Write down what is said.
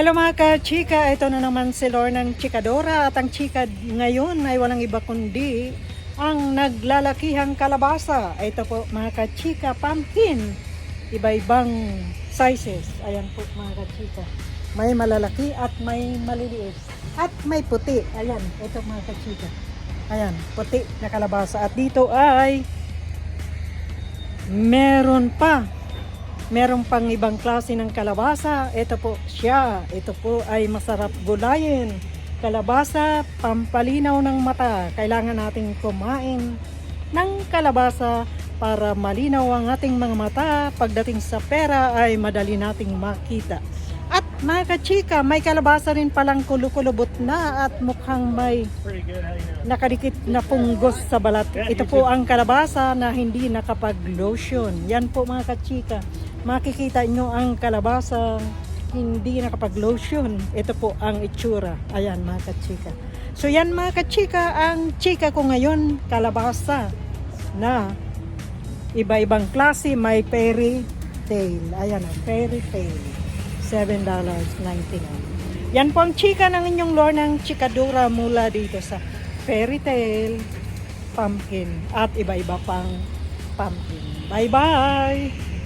Hello mga ka-chika, ito na naman si Lornang Chikadora at ang chika ngayon ay walang iba kundi ang naglalakihang kalabasa. Ito po mga ka-chika, pumpkin. Iba-ibang sizes. Ayan po mga ka-chika. May malalaki at may maliliit. At may puti. Ayan, ito mga ka-chika. Ayan, puti na kalabasa. At dito ay meron pa Meron pang ibang klase ng kalabasa. Ito po siya. Ito po ay masarap gulayin. Kalabasa, pampalinaw ng mata. Kailangan nating kumain ng kalabasa para malinaw ang ating mga mata. Pagdating sa pera ay madali nating makita. At mga kachika, may kalabasa rin palang kulukulubot na at mukhang may nakadikit na punggos sa balat. Ito po ang kalabasa na hindi nakapag-lotion. Yan po mga kachika. Makikita nyo ang kalabasa hindi nakapag-lotion. Ito po ang itsura. Ayan mga kachika. So yan mga kachika, ang chika ko ngayon, kalabasa na iba-ibang klase. May fairy tail. Ayan ang fairy tail. $7.99. Yan po ang chika ng inyong lore ng chikadura mula dito sa fairy tale, pumpkin, at iba-iba pang pumpkin. Bye-bye!